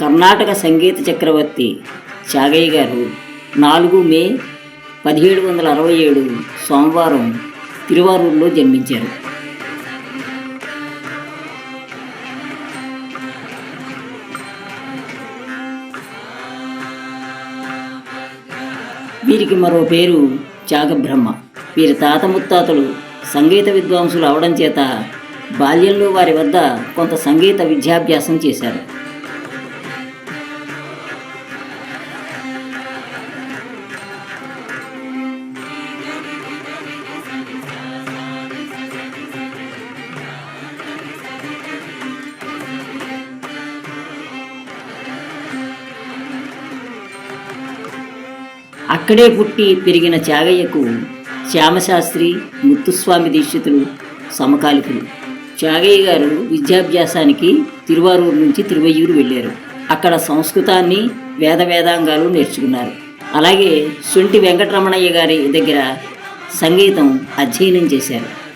కర్ణాటక సంగీత చక్రవర్తి చాగయ్య గారు నాలుగు మే పదిహేడు వందల అరవై ఏడు సోమవారం తిరువారూరులో జన్మించారు. వీరికి మరో పేరు చాగబ్రహ్మ. వీరి తాత ముత్తాతలు సంగీత విద్వాంసులు అవడం చేత బాల్యంలో వారి వద్ద కొంత సంగీత విద్యాభ్యాసం చేశారు. అక్కడే పుట్టి పెరిగిన త్యాగయ్యకు శ్యామశాస్త్రి ముత్తుస్వామి దీక్షితులు సమకాలికులు. త్యాగయ్య గారు విద్యాభ్యాసానికి తిరువారూరు నుంచి తిరువయ్యూరు వెళ్ళారు. అక్కడ సంస్కృతాన్ని వేద వేదాంగాలు నేర్చుకున్నారు. అలాగే సొంటి వెంకటరమణయ్య గారి దగ్గర సంగీతం అధ్యయనం చేశారు.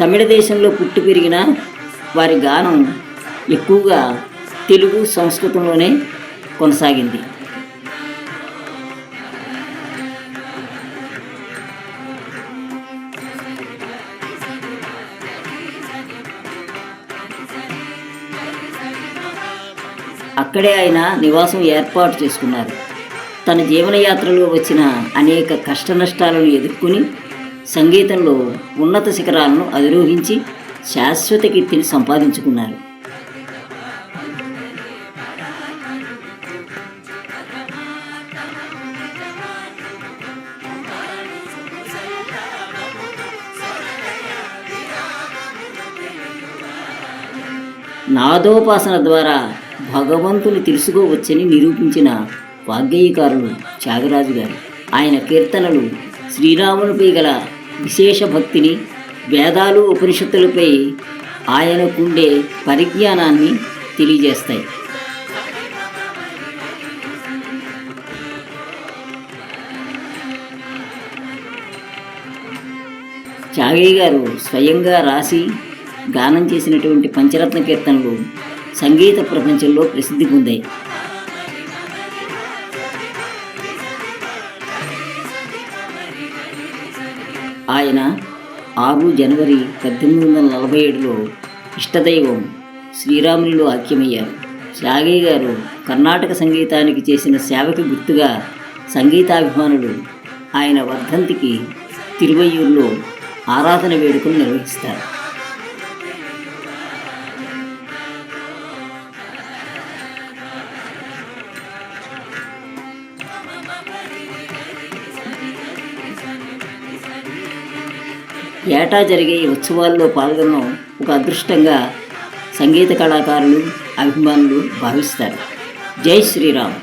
తమిళ దేశంలో పుట్టి పెరిగిన వారి గానం ఎక్కువగా తెలుగు సంస్కృతంలోనే కొనసాగింది. అక్కడే ఆయన నివాసం ఏర్పాటు చేసుకున్నారు. తన జీవనయాత్రలో వచ్చిన అనేక కష్ట నష్టాలను ఎదుర్కొని సంగీతంలో ఉన్నత శిఖరాలను అధిరోహించి శాశ్వత కీర్తిని సంపాదించుకున్నారు. నాదోపాసన ద్వారా భగవంతుని తెలుసుకోవచ్చని నిరూపించిన వాగ్గేయకారుడు త్యాగరాజు గారు. ఆయన కీర్తనలు శ్రీరామునిపై గల విశేష భక్తిని వేదాలు ఉపనిషత్తులపై ఆయనకుండే పరిజ్ఞానాన్ని తెలియజేస్తాయి. త్యాగయ్య గారు స్వయంగా రాసి గానం చేసినటువంటి పంచరత్న కీర్తనలు సంగీత ప్రపంచంలో ప్రసిద్ధి పొందాయి. ఆయన ఆరు జనవరి పద్దెనిమిది వందల నలభై ఏడులో ఇష్టదైవం శ్రీరామునిలో ఐక్యమయ్యారు త్యాగయ్య గారు కర్ణాటక సంగీతానికి చేసిన సేవకు గుర్తుగా సంగీతాభిమానులు ఆయన వర్ధంతికి తిరువయ్యూరులో ఆరాధన వేడుకలు నిర్వహిస్తారు. ఏటా జరిగే ఈ ఉత్సవాల్లో పాల్గొనడం ఒక అదృష్టంగా సంగీత కళాకారులు అభిమానులు భావిస్తారు. జై శ్రీరామ్.